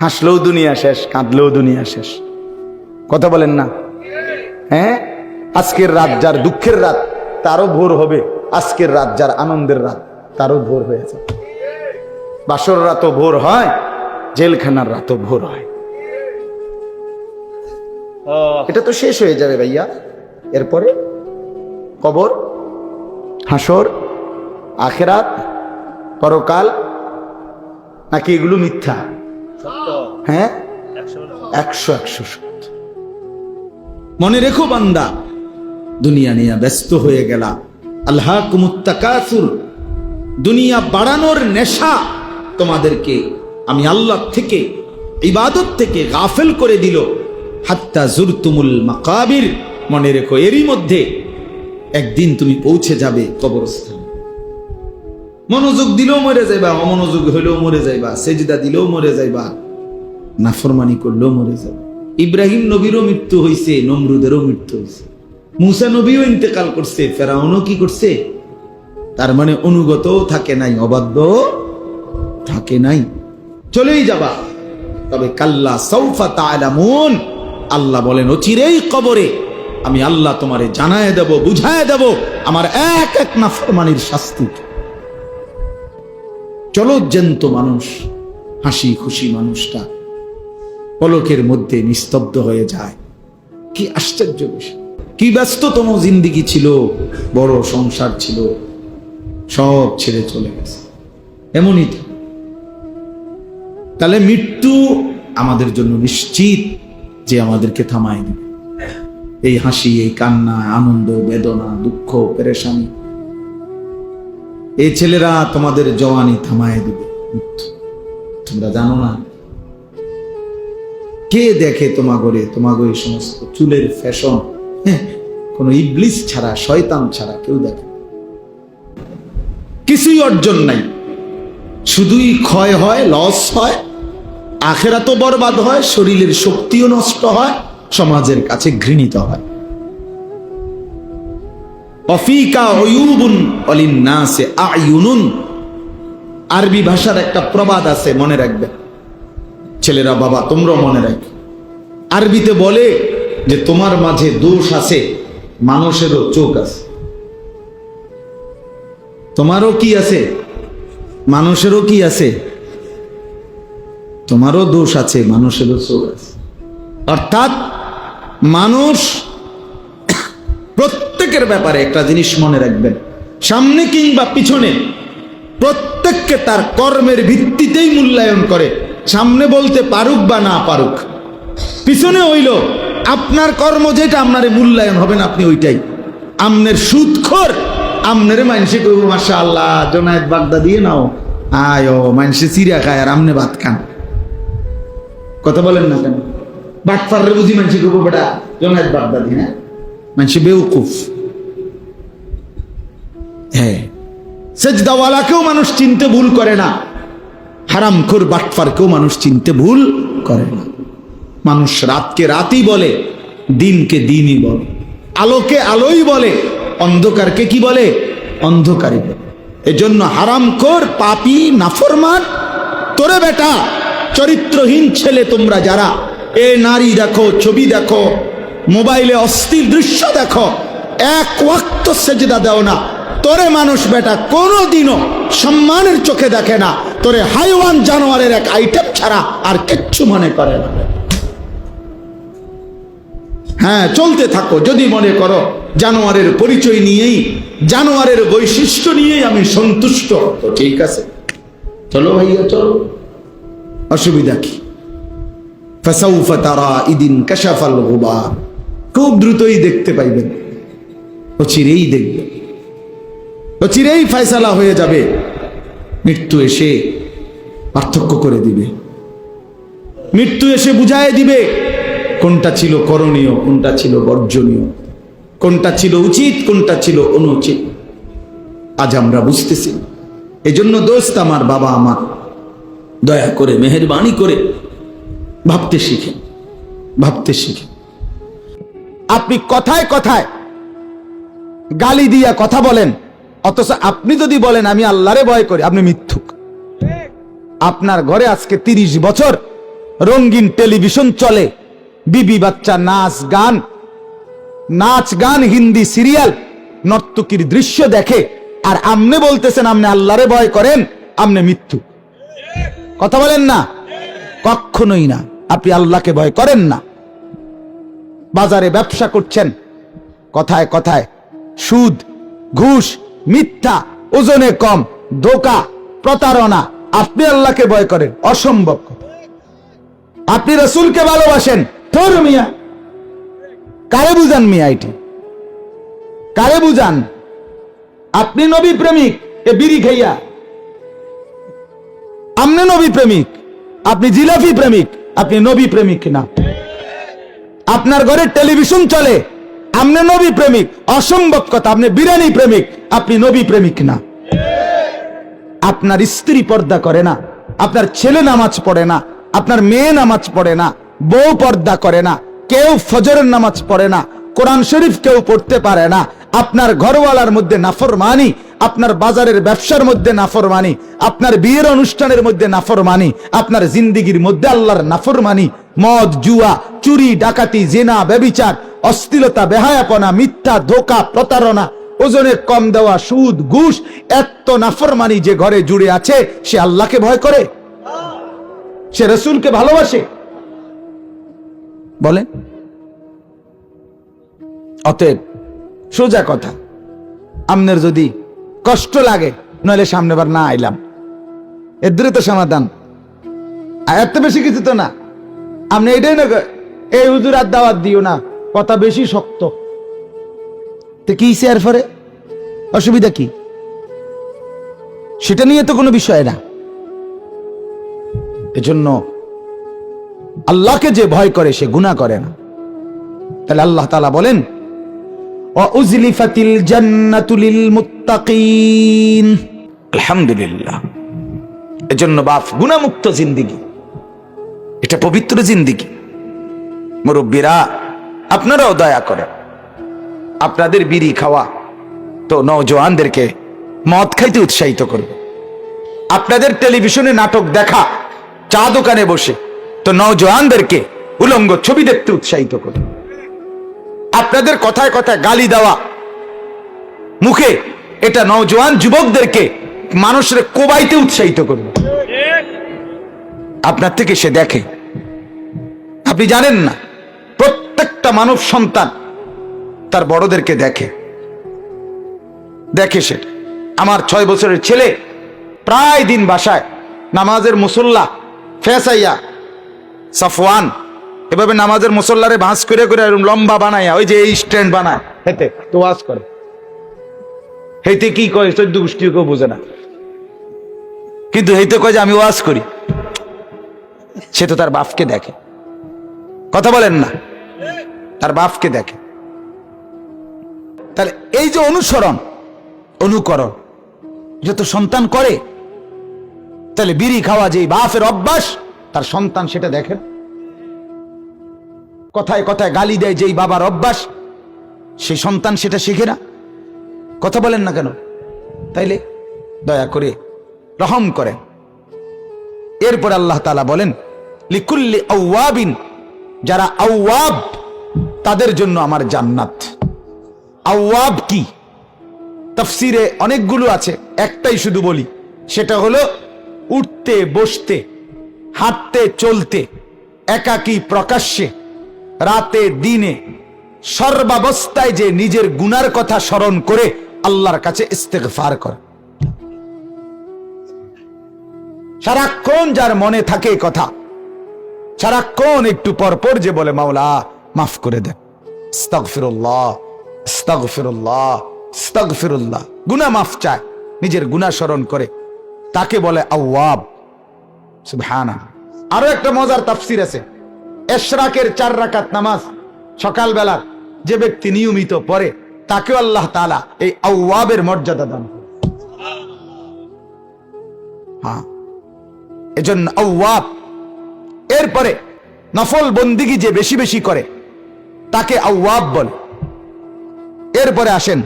হাসলেও দুনিয়া শেষ, কাঁদলেও দুনিয়া শেষ। কথা বলেন না? হ্যাঁ? আজকের রাত যার দুঃখের রাত, তারও ভোর হবে। আজকের রাত যার আনন্দের রাত, তারও ভোর হয়েছে বাসর রাতও ভোর হয়, জেলখানার রাতও ভোর হয়। এটা তো শেষ হয়ে যাবে ভাইয়া। এরপরে? কবর? হাসর? আখেরাত? পরকাল? নাকি এগুলো মিথ্যা? হ্যাঁ? একশো একশো সত্য মনে রেখো বান্দা, দুনিয়া নিয়ে ব্যস্ত হয়ে গেলা। আল্লাহ কুমুত্তাকাসুর দুনিয়া বাড়ানোর নেশা তোমাদেরকে আমি আল্লাহ থেকে, ইবাদত থেকে গাফেল করে দিল। হাত্তা জুরতুমুল মাকাবির। মনে রেখো এরই মধ্যে একদিন তুমি পৌঁছে যাবে কবরস্থান। মনোযোগ দিলেও মরে যাইবা, অমনোযোগ হইলেও মরে যাইবা, সেজদা দিলেও মরে যাইবা। নাফরমানি করলেও মরে যাবে। ইব্রাহিম নবীরও মৃত্যু হয়েছে নমরুদেরও মৃত্যু হইছে। মুসা নবীও ইন্তেকাল করছে, ফেরাউনও কি করছে? তার মানে অনুগতও থাকে নাই অবাধ্য থাকে নাই। চলেই যাবা। তবে কাল্লা সৌফা তালামুন আল্লাহ বলেন, অচিরেই কবরে আমি আল্লাহ তোমারে জানায় দেব, বুঝায় দেব, আমার এক এক নাফরমানির শাস্তি। চলো জ্যান্ত মানুষ, হাসি খুশি মানুষটা পলকের মধ্যে নিস্তব্ধ হয়ে যায়। কি আশ্চর্য বিষয়। কি ব্যস্ততম জিন্দিগি ছিল, বড় সংসার ছিল, সব ছেড়ে চলে গেছে। এমনই তো। তাহলে মৃত্যু আমাদের জন্য নিশ্চিত যে আমাদেরকে থামায় দিবে। এই হাসি, এই কান্না, আনন্দ, বেদনা, দুঃখ, পেরেশানি, এই ছেলেরা তোমাদের জওয়ানি থামায় দিবে। তোমরা জানো না কে দেখে তোমাগরে তোমাগো সমস্ত চুলের ফ্যাশন? হ্যাঁ, কোনো ইবলিস ছাড়া শয়তান ছাড়া কেউ দেখে কিছুই অর্জন নাই। শুধুই ক্ষয় হয় লস হয় আখেরাতও বরবাদ হয় শরীরের শক্তিও নষ্ট হয় সমাজের কাছে ঘৃণিত হয়। আরবি ভাষার একটা প্রবাদ আছে মনে রাখবে ছেলেরা, বাবা, তোমরাও মনে রাখবে আরবিতে বলে যে তোমার মাঝে দোষ আছে, মানুষেরও চোখ আছে। তোমারও কি আছে? মানুষেরও কি আছে? তোমারও দোষ আছে, মানুষেরও চোখ আছে। অর্থাৎ মানুষ প্রত্যেকের ব্যাপারে একটা জিনিস মনে রাখবেন। সামনে কিংবা পিছনে প্রত্যেককে তার কর্মের ভিত্তিতেই মূল্যায়ন করে। সামনে বলতে পারুক বা না পারুক, পিছনে হইল, আপনার কর্ম যেটা আপনার মূল্যায়ন হবে না আপনি ওইটাই। আমনের সুদখোর, আমনের মানুষে কইব মাসা আল্লাহ বাগদা দিয়ে নাও। আয় ও মানুষে খায় আর আমনে ভাত খান। কথা বলেন না কেন? বাটফারে বুঝি মানুষে কইব, বেটা বাগদা দিয়ে হ্যাঁ মানুষে বেউকুফ। হ্যাঁ। সেজদাওয়ালাকেও মানুষ চিনতে ভুল করে না। হারামখোর বাটফারকেও মানুষ চিনতে ভুল করে না। মানুষ রাতকে রাতই বলে, দিনকে দিনই বলে, আলোকে আলোই বলে, অন্ধকারকে কি বলে? অন্ধকারই বলে। এজন্য হারামখোর পাপি, নাফরমান, তোরে বেটা, চরিত্রহীন ছেলে তোমরা যারা, এ নারী দেখো, ছবি দেখো, মোবাইলে অস্থির দৃশ্য দেখো, এক ওয়াক্ত সেজদা দেও না। তোরে মানুষ বেটা কোনো দিনও সম্মানের চোখে দেখে না। তোরে হাইওয়ান জানোয়ারের এক আইটেম ছাড়া আর কিচ্ছু মনে করে না। হ্যাঁ চলতে থাকো, যদি মনে করো জানোয়ারের পরিচয় নিয়েই, জানোয়ারের বৈশিষ্ট্য নিয়েই আমি সন্তুষ্ট। তো ঠিক আছে। চলো ভাইয়া, চলো। অসুবিধা কি? ফাসাউফা তারা ইদিন কাশাফাল খুব দ্রুতই দেখতে পাইবেন। অচিরেই দেখবেন। অচিরেই ফয়সালা হয়ে যাবে। মৃত্যু এসে পার্থক্য করে দিবে। মৃত্যু এসে বুঝায় দিবে কোনটা ছিল করণীয়, কোনটা ছিল বর্জনীয়, কোনটা ছিল উচিত, কোনটা ছিল অনুচিত। আজ আমরা বুঝতেছি। এজন্য দোস্ত আমার, বাবা আমার, দয়া করে, মেহরবানি করে ভাবতে শিখেন ভাবতে শিখেন আপনি কথায় কথায় গালি দিয়া কথা বলেন। অথচ আপনি যদি বলেন, আমি আল্লাহরে ভয় করি, আপনি মিথ্যুক। আপনার ঘরে আজকে তিরিশ বছর রঙিন টেলিভিশন চলে। বিবি বাচ্চা, নাচ গান নাচ গান, হিন্দি সিরিয়াল, নর্তকীর দৃশ্য দেখে। আর আমনে বলতেছেন আমনে আল্লাহরে ভয় করেন আমনে মৃত্যু কথা বলেন না? কখনোই না। আপনি আল্লাহকে ভয় করেন না। বাজারে ব্যবসা করছেন। কথায় কথায় সুদ, ঘুষ মিথ্যা, ওজনে কম, ধোকা, প্রতারণা, আপনি আল্লাহকে ভয় করেন, অসম্ভব। আপনি রসুলকে ভালোবাসেন, তোর মিয়া। কারে বুঝান মিয়া এটি? কারে বুঝান? আপনি নবী প্রেমিক, এ বিড়ি খাইয়া। আপনি নবী প্রেমিক, আপনি জিলাফি প্রেমিক, আপনি নবী প্রেমিক না। আপনার ঘরে টেলিভিশন চলে আপনি নবী প্রেমিক, অসম্ভব কথা। আপনি বিরিয়ানি প্রেমিক, আপনি নবী প্রেমিক না। আপনার স্ত্রী পর্দা করে না, আপনার ছেলে নামাজ পড়ে না, আপনার মেয়ে নামাজ পড়ে না, বউ পর্দা করে না, কেউ ফজরের নামাজ পড়ে না, কোরআন শরীফ কেউ পড়তে পারে না, আপনার ঘরওয়ালার মধ্যে নাফরমানি, আপনার বাজারের ব্যবসার মধ্যে নাফরমানি, আপনার বিয়ের অনুষ্ঠানের মধ্যে নাফরমানি, আপনার জিন্দিগির মধ্যে আল্লাহর নাফরমানি, মদ, জুয়া, চুরি, ডাকাতি, জেনা, ব্যবিচার অস্থিরতা বেহায়াপনা, মিথ্যা, ধোকা, প্রতারণা, ওজনে কম দেওয়া সুদ, ঘুষ এত নাফরমানি যে ঘরে জুড়ে আছে, সে আল্লাহকে ভয় করে? সে রসুলকে ভালোবাসে? বলে অতএব সোজা কথা। আমনের যদি কষ্ট লাগে, নইলে সামনে সামনেবার না আইলাম। এর দ্রুত সমাধান। এত বেশি কিছু তো না। আপনি এটাই না এই হুজুর আর দাওয়াত দিও না। কথা বেশি শক্ত। তো কি শেয়ার ফরে? অসুবিধা কি? সেটা নিয়ে তো কোনো বিষয় না। এজন্য আল্লাহকে যে ভয় করে, সে গুণা করে না। তাহলে আল্লাহ তালা বলেন উজলিফাতিল জান্নাতুলিল মুত্তাকিন। আলহামদুলিল্লাহ। এজন্য বাপ গুণামুক্ত জিন্দিগি। এটা পবিত্র জিন্দিগি। মুরব্বীরা আপনারাও দয়া করেন। আপনাদের বিড়ি খাওয়া তো নওজোয়ানদেরকে মদ খাইতে উৎসাহিত করবে। আপনাদের টেলিভিশনে নাটক দেখা, চা দোকানে বসে, তো নওজোয়ানদেরকে উলঙ্গ ছবি দেখতে উৎসাহিত করবে। আপনাদের কথায় কথায় গালি দেওয়া, মুখে এটা নওজোয়ান যুবকদেরকে মানুষের কোবাইতে উৎসাহিত করবে। আপনার থেকে সে দেখে। আপনি জানেন না প্রত্যেকটা মানব সন্তান তার বড়দেরকে দেখে। দেখে সে। আমার ছয় বছরের ছেলে প্রায় দিন বাসায়। নামাজের মুসল্লা, ফেসাইয়া, সাফওয়ান, এভাবে নামাজের মুসল্লারে ভাঁজ করে করে এরকম লম্বা বানাইয়া, ওই যে এই স্ট্যান্ড বানায়। হেতে তো ওয়াজ করে। হেতে কি কয় চোদ্দ গোষ্ঠী কেউ বোঝে না। কিন্তু হেতে কয় যে আমি ওয়াজ করি। সে তো তার বাপকে দেখে। কথা বলেন না। তার বাপকে দেখে। তাহলে এই যে অনুসরণ, অনুকরণ এটা তো সন্তান করে, তাহলে বিড়ি খাওয়া যে বাপের অভ্যাস, তার সন্তান সেটা দেখে। কথায় কথায় গালি দেয় যেই বাবার অভ্যাস, সেই সন্তান সেটা শিখে না। কথা বলেন না কেন? তাইলে দয়া করে রহম করেন। এরপর আল্লাহ তালা বলেন, লিকুল্লি আউয়াবিন যারা আউয়াব তাদের জন্য আমার জান্নাত। আওয়াব কি? তফসিরে অনেকগুলো আছে, একটাই শুধু বলি। সেটা হলো উঠতে, বসতে, হাঁটতে, চলতে, একাকী প্রকাশ্যে, রাতে, দিনে, সর্বাবস্থায় যে নিজের গুনার কথা স্মরণ করে আল্লাহর কাছে ইস্তেগফার করে। সারাক্ষণ যার মনে থাকে কথা, সারাক্ষণ একটু পর পর যে বলে, মাওলা মাফ করে দেন গুনাহ মাফ চায়, নিজের গুনাহ স্মরণ করে। তাকে বলে আওয়াব। আরও একটা মজার তাফসির আছে। এশরাকের চার রাকাত নামাজ সকালবেলা যে ব্যক্তি নিয়মিত পড়ে তাকে আল্লাহ তালা এই আওয়াবের মর্যাদা দান। হ্যাঁ। এজন্য আওয়াব। এরপরে নফল বন্দিগি যে বেশি বেশি করে তাকে আওয়াব বলে। এরপরে আসেন।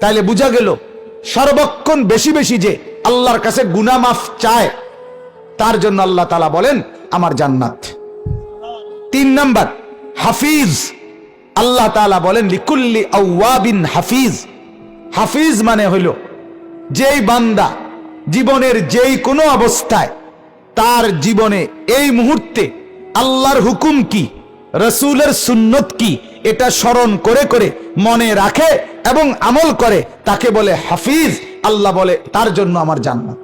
তাইলে বোঝা গেল, সর্বক্ষণ বেশি বেশি যে আল্লাহর কাছে গুনা মাফ চায়, তার জন্য আল্লাহ তালা বলেন, আমার জান্নাত। তিন নাম্বার, হাফিজ। আল্লাহ তালা বলেন, লিকুল্লি আউয়াবিন হাফিজ। হাফিজ মানে হইল, যেই বান্দা জীবনের যেই কোনো অবস্থায় তার জীবনে এই মুহূর্তে আল্লাহর হুকুম কি? রসুলের সুন্নত কি? এটা স্মরণ করে করে মনে রাখে এবং আমল করে। তাকে বলে হাফিজ, আল্লাহ বলে, তার জন্য আমার জান্নাত।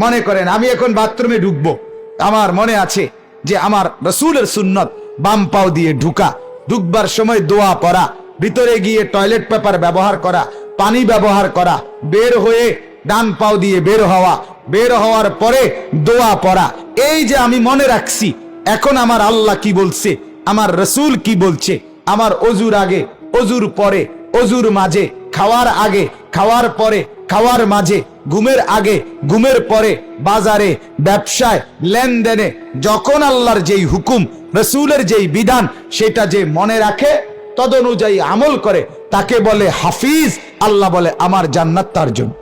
মনে করেন, আমি এখন বাথরুমে ঢুকবো। আমার মনে আছে যে আমার রসুলের সুন্নত বাম পাও দিয়ে ঢুকা। ঢুকবার সময় দোয়া পড়া, ভিতরে গিয়ে টয়লেট পেপার ব্যবহার করা, পানি ব্যবহার করা, বের হয়ে ডান পাও দিয়ে বের হওয়া, বের হওয়ার পরে দোয়া পড়া। এই যে আমি মনে রাখছি এখন আমার আল্লাহ কি বলছে? আমার রসুল কি বলছে? আমার অজুর আগে, অজুর পরে, অজুর মাঝে, খাওয়ার আগে, খাওয়ার পরে, খাওয়ার মাঝে, ঘুমের আগে, ঘুমের পরে, বাজারে, ব্যবসায়, লেনদেনে, যখন আল্লাহর যেই হুকুম, রসুলের যেই বিধান, সেটা যে মনে রাখে, তদনুযায়ী আমল করে, তাকে বলে হাফিজ, আল্লাহ বলে আমার জান্নাত তার জন্য।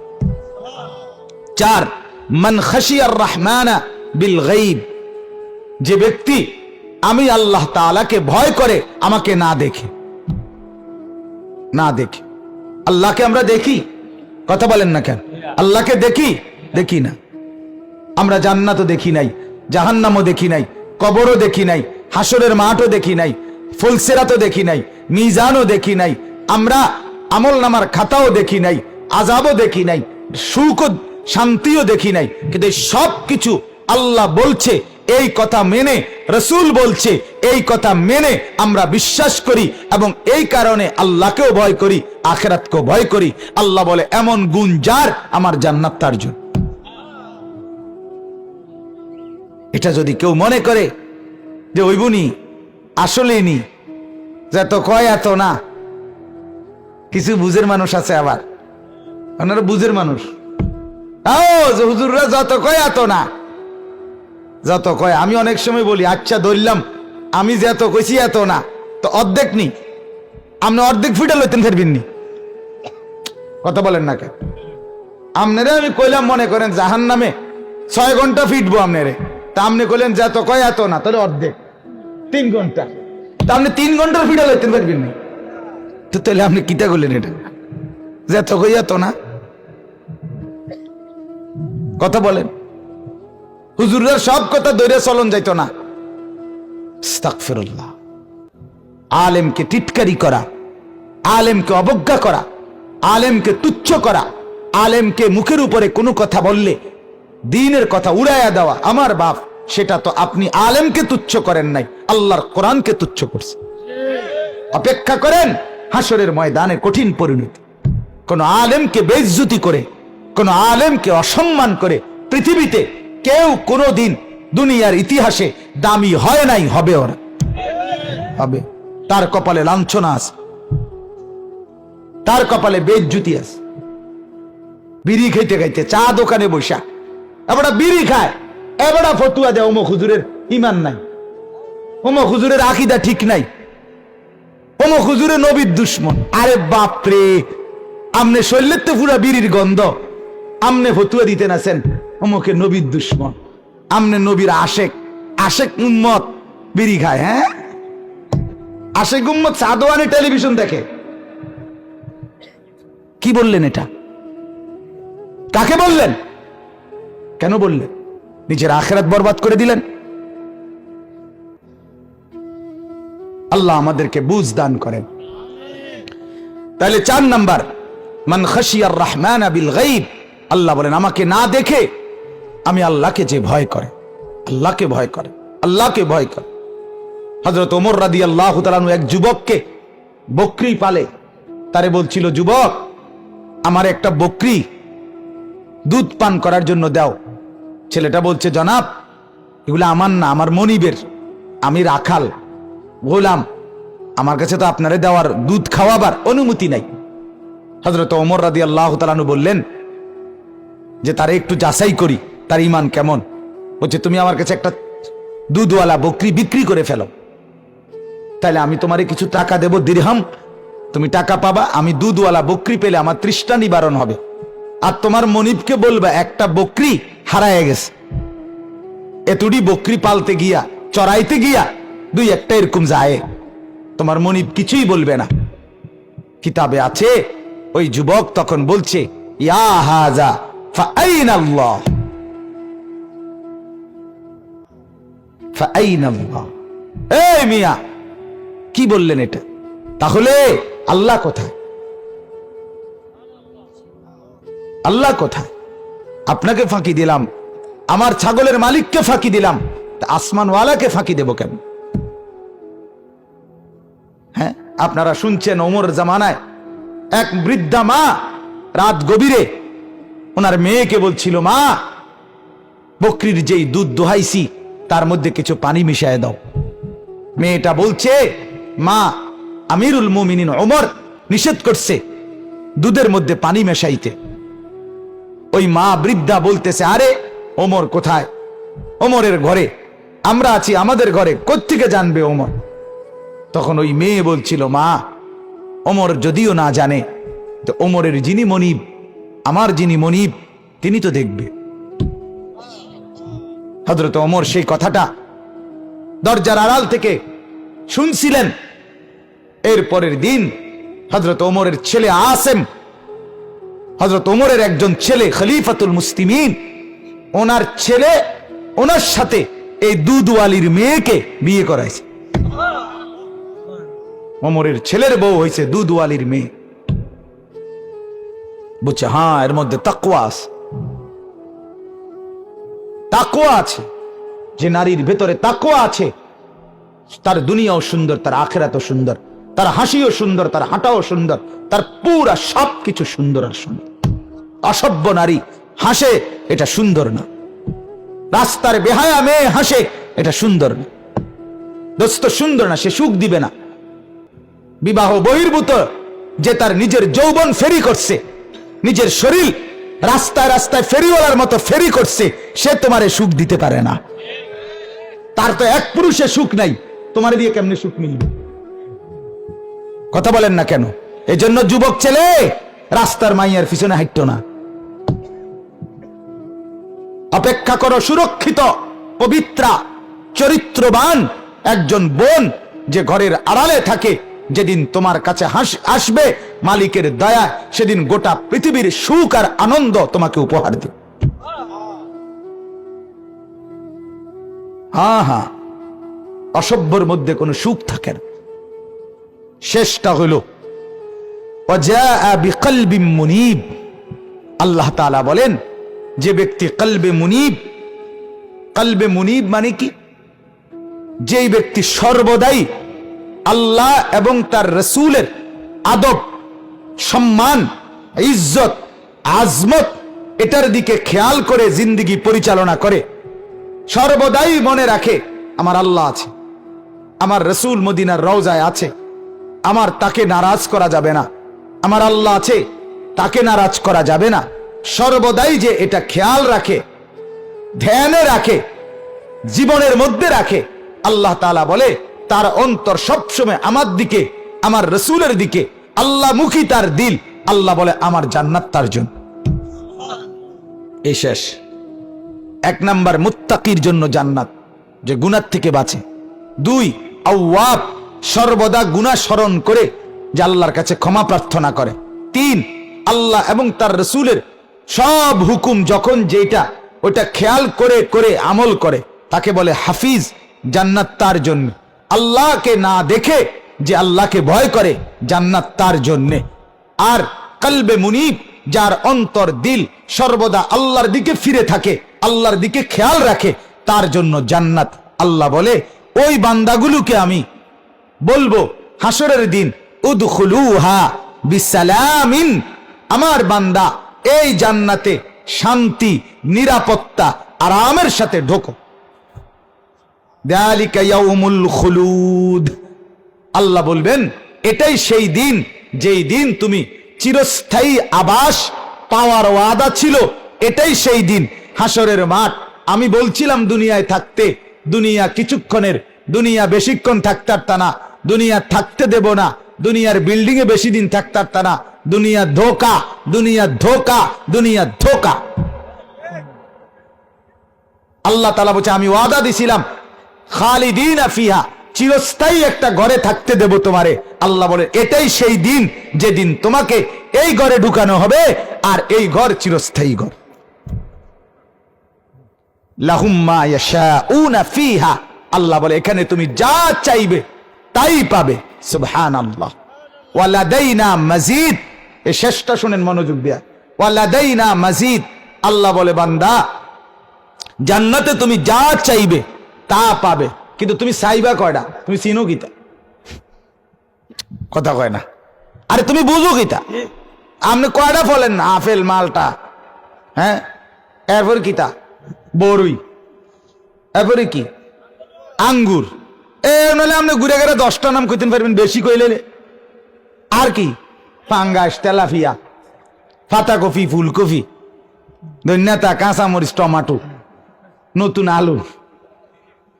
চার, মান খাসিয়ার রহমানা বিল গাইব যে ব্যক্তি আমি আল্লাহ তালাকে ভয় করে আমাকে না দেখে। না দেখে। আল্লাহকে আমরা দেখি? কথা বলেন না কেন? আল্লাহকে দেখি? দেখি না। আমরা জান্নাতও দেখি নাই, জাহান্নামও দেখি নাই, কবরও দেখি নাই হাসরের মাঠও দেখি নাই, ফুলসেরাতও দেখি নাই, মিজানও দেখি নাই, আমরা আমল নামার খাতাও দেখি নাই আজাবও দেখি নাই সুখ শান্তিও দেখি নাই, কিন্তু সব কিছু আল্লাহ বলছে এই কথা মেনে রসুল বলছে, এই কথা মেনে আমরা বিশ্বাস করি এবং এই কারণে আল্লাহকেও ভয় করি, আখেরাতকেও ভয় করি। আল্লাহ বলে, এমন গুণ যার, আমার জান্নাত তার জন্য। এটা যদি কেউ মনে করে যে ওইবুনি আসলেই নি, যে এত কয় এত না। কিছু বুঝের মানুষ আছে আবার। ওনারা বুঝের মানুষ। হুজুররা যত কয় এত না। যত কয়, আমি অনেক সময় বলি আচ্ছা ধরলাম, আমি যে এত কইছি এত না, তো অর্ধেক নি। আপনি অর্ধেক ফুটে লইতেন ফেরবেন নি কথা বলেন না কেন? আপনারে আমি কইলাম, মনে করেন জাহান নামে ছয় ঘণ্টা ফিটবো আপনারে। তা আপনি কইলেন, যে এত কয় এত না, তাহলে অর্ধেক। তিন ঘণ্টা। তা আপনি তিন ঘণ্টার ফিটে লইতেন পারবেন নি তো তাহলে আপনি কিতা করলেন এটা? যে এত কই এত না। কথা বলেন। হুজুররা সব কথা দৈরে চলন যাইত না। আস্তাগফিরুল্লাহ। আলেমকে টিটকারি করা, আলেমকে অবজ্ঞা করা, আলেমকে তুচ্ছ করা, আলেমকে মুখের উপরে কোনো কথা বললে, দিনের কথা উড়াইয়া দেওয়া আমার বাপ, সেটা তো আপনি আলেমকে তুচ্ছ করেন নাই, আল্লাহর কোরআনকে তুচ্ছ করছে অপেক্ষা করেন হাসরের ময়দানে কঠিন পরিণতি। কোন আলেমকে বেজ্জুতি করে, কোন আলেমকে অসম্মান করে পৃথিবীতে কেউ কোনোদিন দুনিয়ার ইতিহাসে দামি হয় নাই হবে ওরা। হবে। তার কপালে লাঞ্ছনা আছে। তার কপালে বেজ্জুতি আছে। বিড়ি খাইতে খাইতে চা দোকানে বসা। এবার বিড়ি খায়। এবার ফতুয়া দেয়। অমুক হুজুরের ইমান নাই। অমুক হুজুরের আকিদা ঠিক নাই। অমুক হুজুরে নবীর দুশ্মন। আরে বাপরে! আমনে শৈলের তো পুরা বিড়ির গন্ধ। আমনে ফতুয়া দিতেন আছেন অমুকে নবীর দুশ্মন। আমনে নবীর আশেক। আশেক উম্মত। বিড়ি খায় হ্যাঁ? আশেক উম্মত সাদওয়ানে টেলিভিশন দেখে। কি বললেন এটা? কাকে বললেন? কেন বললেন? নিজের আখেরাত বরবাদ করে দিলেন। আল্লাহ আমাদেরকে বুঝ দান করেন। তাহলে চার নাম্বার, মান খাসিয়ার রহমান আবিল গাইব আল্লাহ বলেন, আমাকে না দেখে আমি আল্লাহকে যে ভয় করে, আল্লাহকে ভয় করে, আল্লাহকে ভয় করে। হজরত ওমর রাদি আল্লাহ তালানু এক যুবককে বকরি পালে। তারে বলছিল, যুবক, আমার একটা বকরি দুধ পান করার জন্য দাও। ছেলেটা বলছে, জনাব, এগুলো আমার না, আমার মনিবের। আমি রাখাল। গোলাম আমার কাছে তো আপনারে দেওয়ার দুধ খাওয়াবার অনুমতি নাই। হজরত ওমর রাদি আল্লাহ তালানু বললেন, যে তারে একটু যাচাই করি। তার ইমান কেমন? বলছে, তুমি আমার কাছে একটা দুধওয়ালা বকরি বিক্রি করে ফেলো। তাহলে আমি তোমারে কিছু টাকা দেব, দিরহাম। তুমি টাকা পাবা, আমি দুধওয়ালা বকরি পেলে আমার তৃষ্ঠা নিবারণ হবে। আর তোমার মনিবকে বলবা, একটা বকরি হারায় গেছে। এতুডি বকরি পালতে গিয়া, চড়াইতে গিয়া, দুই একটা এরকম যায়। তোমার মনিব কিছুই বলবে না। কিতাবে আছে, ওই যুবক তখন বলছে, ইয়া হাজা ফাআইন আল্লাহ মিয়া, কি বললেন এটা? তাহলে আল্লাহ কোথায়? আল্লাহ কোথায়? আপনাকে ফাঁকি দিলাম। আমার ছাগলের মালিককে ফাঁকি দিলাম। আসমানওয়ালাকে ফাঁকি দেব কেন? হ্যাঁ আপনারা শুনছেন ওমর জামানায় এক বৃদ্ধা মা রাত গভীরে ওনার মেয়েকে বলছিল, মা, বকরির যেই দুধ দোহাইছি তার মধ্যে কিছু পানি মিশায় দাও। মেয়েটা বলছে, মা, আমিরুল মুমিনিন ওমর নিষেধ করছে দুধের মধ্যে পানি মেশাইতে। ওই মা বৃদ্ধা বলতেছে, আরে, ওমর কোথায়? ওমরের ঘরে। আমরা আছি আমাদের ঘরে। কোত্থেকে জানবে ওমর? তখন ওই মেয়ে বলছিল, মা, ওমর যদিও না জানে, তো ওমরের যিনি মনিব, আমার যিনি মনিব, তিনি তো দেখবে। হজরত ওমর সেই কথাটা দরজার আড়াল থেকে শুনছিলেন। এর পরের দিন হজরত ওমরের ছেলে আসেম হজরত ওমরের একজন ছেলে খলিফাতুল মুসলিমিন, ওনার ছেলে ওনার সাথে এই দুধওয়ালির মেয়েকে বিয়ে করাইছে। ওমরের ছেলের বউ হয়েছে দুধওয়ালির মেয়ে। বুঝছে হ্যাঁ এর মধ্যে তাকুয়া আছে। তাকুয়া আছে। যে নারীর ভেতরে তাকুয়া আছে, তার দুনিয়াও সুন্দর, তার আখেরাতও সুন্দর, তার হাসিও সুন্দর, তার হাঁটাও সুন্দর, তার পুরা সব কিছু সুন্দর আর সুন্দর। অসভ্য নারী হাসে, এটা সুন্দর না। রাস্তার বেহায়া মেয়ে হাসে, এটা সুন্দর না। দোস্ত, সুন্দর না, সে সুখ দিবে না। বিবাহ বহির্ভূত, যে তার নিজের যৌবন ফেরি করছে, নিজের শরীর রাস্তায় রাস্তায় ফেরিওয়ালার মতো ফেরি করছে, সে তোমারে সুখ দিতে পারে না। তার তো এক পুরুষে সুখ নাই, তোমার দিয়ে কেমনে সুখ মিলবে? কথা বলেন না কেন? এজন্য যুবক ছেলে, রাস্তার মাইয়ার পিছনে হাঁটতো না। অপেক্ষা করো সুরক্ষিত, পবিত্রা, চরিত্রবান একজন বোন যে ঘরের আড়ালে থাকে যেদিন তোমার কাছে হাস, আসবে মালিকের দয়া, সেদিন গোটা পৃথিবীর সুখ আর আনন্দ তোমাকে উপহার দেবে। হ্যাঁ হ্যাঁ অসভ্যর মধ্যে কোনো সুখ থাকে না। শেষটা হইল মুনিব। আল্লাহ তালা বলেন, যে ব্যক্তি কলবে মুনিব কলবে মুনিব মানে কি? যেই ব্যক্তি সর্বদাই আল্লাহ এবং তার রসুলের আদব, সম্মান, ইজ্জত, আজমত, এটার দিকে খেয়াল করে জিন্দিগি পরিচালনা করে। সর্বদাই মনে রাখে, আমার আল্লাহ আছে। আমার রসুল মদিনার রওজায় আছে। আমার তাকে নারাজ করা যাবে না। আমার আল্লাহ আছে, তাকে নারাজ করা যাবে না। সর্বদাই যে এটা খেয়াল রাখে, ধ্যানে রাখে, জীবনের মধ্যে রাখে, আল্লাহ তালা বলে তার অন্তর সবসময় আমার দিকে, আমার রসুলের দিকে। আল্লাহ মুখী তার দিল। আল্লাহ বলে, আমার জান্নাত তার জন্য। এই শেষ। এক নাম্বার, মুত্তাকির জন্য জান্নাত, যে গুনার থেকে বাঁচে। দুই আউয়াব সর্বদা গুণা স্মরণ করে, যে আল্লাহর কাছে ক্ষমা প্রার্থনা করে। তিন, আল্লাহ এবং তার রসুলের সব হুকুম যখন যেটা ওটা খেয়াল করে করে আমল করে, তাকে বলে হাফিজ, জান্নাত তার জন্য। আল্লাহকে না দেখে যে আল্লাহকে ভয় করে জান্নাত তার জন্যে। আর কলবে মুনিব, যার অন্তর দিল সর্বদা আল্লাহর দিকে ফিরে থাকে, আল্লাহর দিকে খেয়াল রাখে, তার জন্য জান্নাত আল্লাহ বলে, ওই বান্দাগুলোকে আমি বলব হাসরের দিন, উদখুলুহা বিসালামিন। আমার বান্দা, এই জান্নাতে শান্তি, নিরাপত্তা আরামের সাথে ঢোকো। আল্লাহ বলবেন, এটাই সেই দিন, যেই দিন তুমি চিরস্থায়ী আবাস পাওয়ার ওয়াদা ছিল, এটাই সেই দিন। হাসরের মাঠ, আমি বলছিলাম দুনিয়ায় থাকতে, দুনিয়া কিছুক্ষণের, দুনিয়া বেশিক্ষণ থাকতে পারত না, দুনিয়া থাকতে দেব না, দুনিয়ার বিল্ডিং এ বেশি দিন থাকতে পারত না, দুনিয়া ধোকা দুনিয়া ধোকা দুনিয়া ধোকা। আল্লাহ তালা বলছে, আমি ওয়াদা দিছিলাম খালিদিন ফিহা, চিরস্থায়ী একটা থাকতে দেব তোমারে। আল্লাহ বলে এটাই সেই দিন যেদিন তোমাকে এই ঢুকানো হবে আর এই ঘর চিরস্থায়ী ফিহা, আল্লাহ বলে, এখানে তুমি যা চাইবে তাই পাবে। মাজিদ এই শেষটা শুনেন মনোযোগ দিয়া। ওয়ালাদাইনা মাজিদ, আল্লাহ বলে, বান্দা, জান্নাতে তুমি যা চাইবে তা পাবে। কিন্তু তুমি চাইবা কয়টা তুমি চিনো গীতা কথা কয় না। আরে তুমি বুঝো গীতা আপনি কয়টা ফলেন না? আপেল, মালটা হ্যাঁ? এরপর কিতা? বড়ই এরপরে কি? আঙ্গুর। এ নাহলে আপনি ঘুরে গেলে দশটা নাম কইতেন পারবেন, বেশি কইলে আর কি? পাঙ্গাস, তেলাফিয়া, পাতাকপি, ফুলকপি ধন্যতা কাঁচামরিচ, টমাটো, নতুন আলু।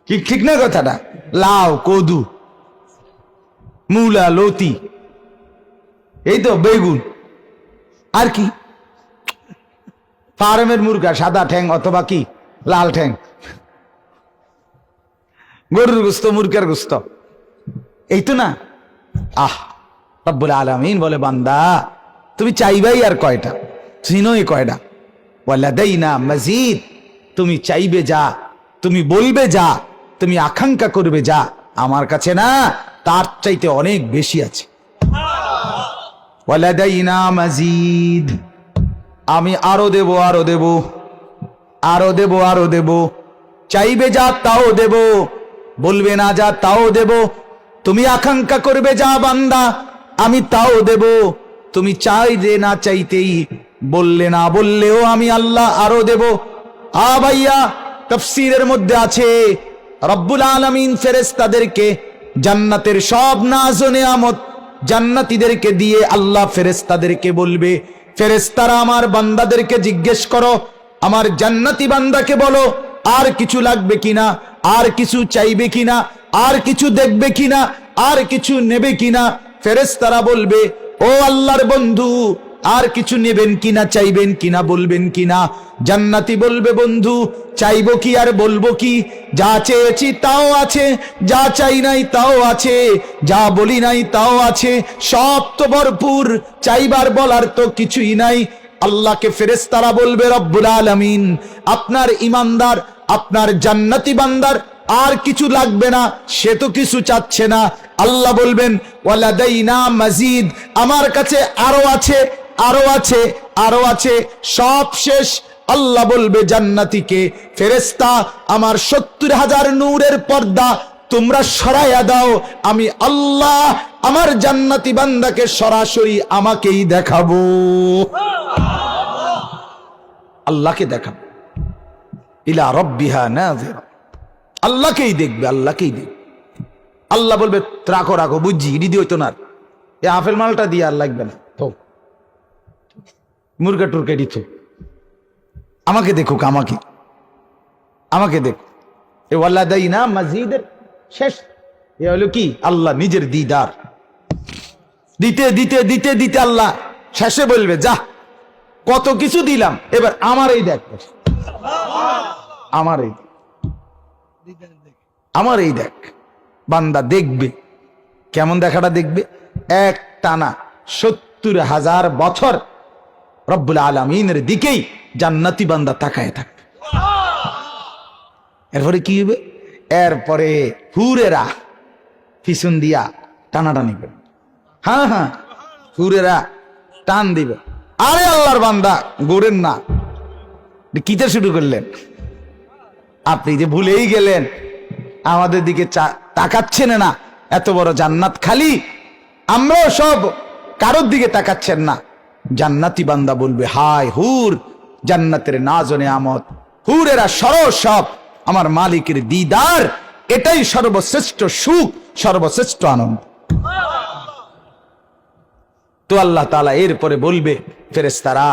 ঠিক ঠিক না কথাটা? লাউ, কদু, মূলা, লতি, এই তো বেগুন। আর কি? ফার্মের মুরগা, সাদা ঠ্যাং অথবা কি? লাল ঠ্যাং। গরুর গুস্ত, মুরগের গুস্ত। এই তো না? আহ, রব্বুল আলমিন বলে, বান্দা, তুমি চাইবাই আর কয়টা? চিনোই কয়টা? ওয়ালাদাই না মজিদ, তুমি চাইবে যা, তুমি বলবে যা। তুমি আকাঙ্ক্ষা করবে, যা আমার কাছে না, তার চাইতে অনেক বেশি আছে। মজিদ। আমি আরও দেব আরও দেব আরও দেব আরও দেব। চাইবে যা, তাও দেব। বলবে না যা, তাও দেব। তুমি আকাঙ্ক্ষা করবে, যা বান্দা, আমি তাও দেব। তুমি চাই যে না চাইতেই, বললে না বললেও আমি আল্লাহ আরও দেব। আ ভাইয়া, তফসিরের মধ্যে আছে রব্বুল আলমিন ফেরেস্তাদেরকে জান্নাতের সব নাজ নেয়ামত জান্নাতীদেরকে দিয়ে আল্লাহ ফেরেস্তাদেরকে বলবে ফেরেস্তারা আমার বান্দাদেরকে জিজ্ঞেস করো, আমার জান্নাতি বান্দাকে বলো, আর কিছু লাগবে কিনা, আর কিছু চাইবে কিনা, আর কিছু দেখবে কিনা, আর কিছু নেবে কিনা? ফেরেস্তারা বলবে, ও আল্লাহর বন্ধু আর কিছু নেবেন কিনা চাইবেন কিনা বলবেন কিনা জান্নাতি বলবে, বন্ধু, চাইব কি আর বলব কি? যা চেয়েছি তাও আছে, যা চাই নাই তাও আছে, যা বলি নাই তাও আছে, সব তো ভরপুর, চাইবার বলার তো কিছুই নাই। আল্লাহকে ফেরেস্তারা বলবে, রব্বুল আলামিন, আপনার ইমানদার আপনার জান্নাতি বান্দার আর কিছু লাগবে না, সে তো কিছু চাচ্ছে না। আল্লাহ বলবেন, ওয়ালাদাইনা মাজিদ, আমার কাছে আরও আছে আরও আছে আরও আছে। সব শেষ। আল্লাহ বলবে, জান্নাতিকে ফেরেস্তা আমার সত্তর হাজার নূরের পর্দা তোমরা সরাইয়া দাও। আমি আল্লাহ আমার জান্নাতি বান্দাকে সরাসরি আমাকেই দেখাবো। আল্লাহকে দেখাবো। ইলা রব্বিহা না আল্লাহকেই দেখবে আল্লাহকেই দেখবে। আল্লাহ বলবে, রাখো রাখো, বুঝছি, ইডি দিয়ে হইতো না এ আপেল মালটা দিয়ে আর লাগবে না। মুরগা টুরগা দিত আমাকে দেখুক, আমাকে। আমাকে দেখ এ ওয়াল্লা দেই না মসজিদের শেষ। এ হলো কি? আল্লাহ নিজের দিদার। দিতে দিতে দিতে দিতে আল্লাহ শেষে বলবে, যা, কত কিছু দিলাম, এবার আমার এই দেখ। আমার এই আমার এই দেখ। বান্দা দেখবে। কেমন দেখাটা দেখবে? এক টানা সত্তর হাজার বছর রব্বুল আলমিনের দিকেই জান্নাতি বান্দা তাকায় থাকবে। এরপরে কি হবে? এরপরে হুরেরা পিছন দিয়া টানাটানি করবে। হ্যাঁ হ্যাঁ হুরেরা টান দিবে। আরে আল্লাহর বান্দা গোড়েন না। কিতে শুরু করলেন? আপনি যে ভুলেই গেলেন, আমাদের দিকে তাকাচ্ছেন না। এত বড় জান্নাত খালি। আমরাও সব কারোর দিকে তাকাচ্ছেন না। জান্নাতি বান্দা বলবে, হায় হুর, জান্নাতের নাজনে আমত। হুরেরা সরস সব, আমার মালিকের দিদার। এটাই সর্বশ্রেষ্ঠ সুখ, সর্বশ্রেষ্ঠ আনন্দ। তো আল্লাহ তালা এরপরে বলবে ফেরেস্তারা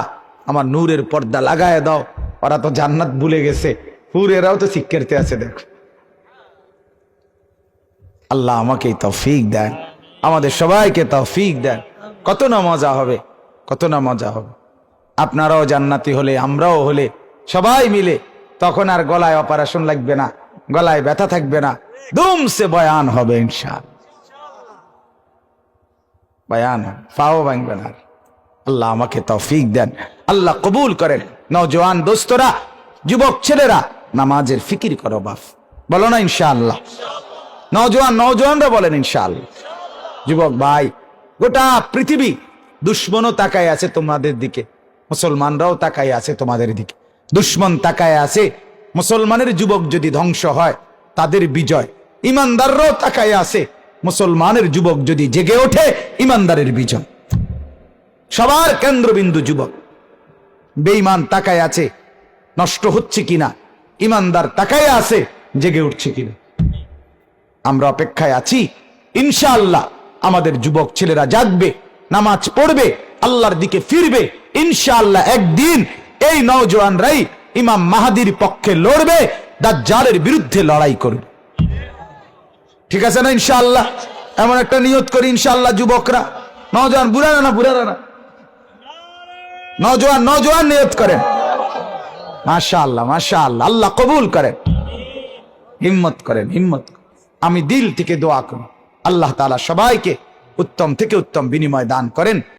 আমার নূরের পর্দা লাগায় দাও, ওরা তো জান্নাত ভুলে গেছে। হুরেরাও তো শিক্ষার্থী আছে, দেখো। আল্লাহ আমাকে তৌফিক দেন, আমাদের সবাইকে তৌফিক দেন। কত না মজা হবে। কত না মজা হবে। আপনারাও জান্নাতি হলে, আমরাও হলে, সবাই মিলে তখন আর গলায় অপারেশন লাগবে না, গলায় ব্যথা থাকবে না দুমসে বয়ান হবে ইনশাল বয়ান ভাঙবে না আল্লাহ আমাকে তৌফিক দেন, আল্লাহ কবুল করেন। নওজোয়ান দোস্তরা, যুবক ছেলেরা, নামাজের ফিকির করো বাপ। বলো না ইনশাআল্লাহ। নওজোয়ান নওজোয়ানরা বলেন ইনশাআল্লাহ। যুবক ভাই, গোটা পৃথিবী দুশ্মনও তাকায় আছে তোমাদের দিকে, মুসলমানরাও তাকায় আছে তোমাদের দিকে। দুশ্মন তাকায় আছে, মুসলমানের যুবক যদি ধ্বংস হয়, তাদের বিজয়। ইমানদাররাও তাকায় আছে, মুসলমানের যুবক যদি জেগে ওঠে, ইমানদারের বিজয়। সবার কেন্দ্রবিন্দু যুবক। বেঈমান তাকায় আছে, নষ্ট হচ্ছে কিনা? ইমানদার তাকায় আছে, জেগে উঠছে কিনা? আমরা অপেক্ষায় আছি, ইনশাআল্লাহ আমাদের যুবক ছেলেরা জাগবে। নামাজ পড়বে, আল্লাহর দিকে ফিরবে, ইনশাআল্লাহ একদিন এই নওজোয়ানরাই ইমাম মাহাদির পক্ষে লড়বে, দাজ্জালের বিরুদ্ধে লড়াই করবে। ঠিক আছে না ইনশাআল্লাহ? এমন একটা নিয়ত করি ইনশাআল্লাহ যুবকরা। নওজোয়ান বুড়ারা না বুড়ারা না? নওজোয়ান নওজোয়ান নিয়ত করেন। মাশা আল্লাহ মাশা আল্লাহ আল্লাহ কবুল করেন। হিম্মত করেন, হিম্মত আমি দিল থেকে দোয়া করি আল্লাহ তাআলা সবাইকে উত্তম থেকে উত্তম বিনিময় দান করেন।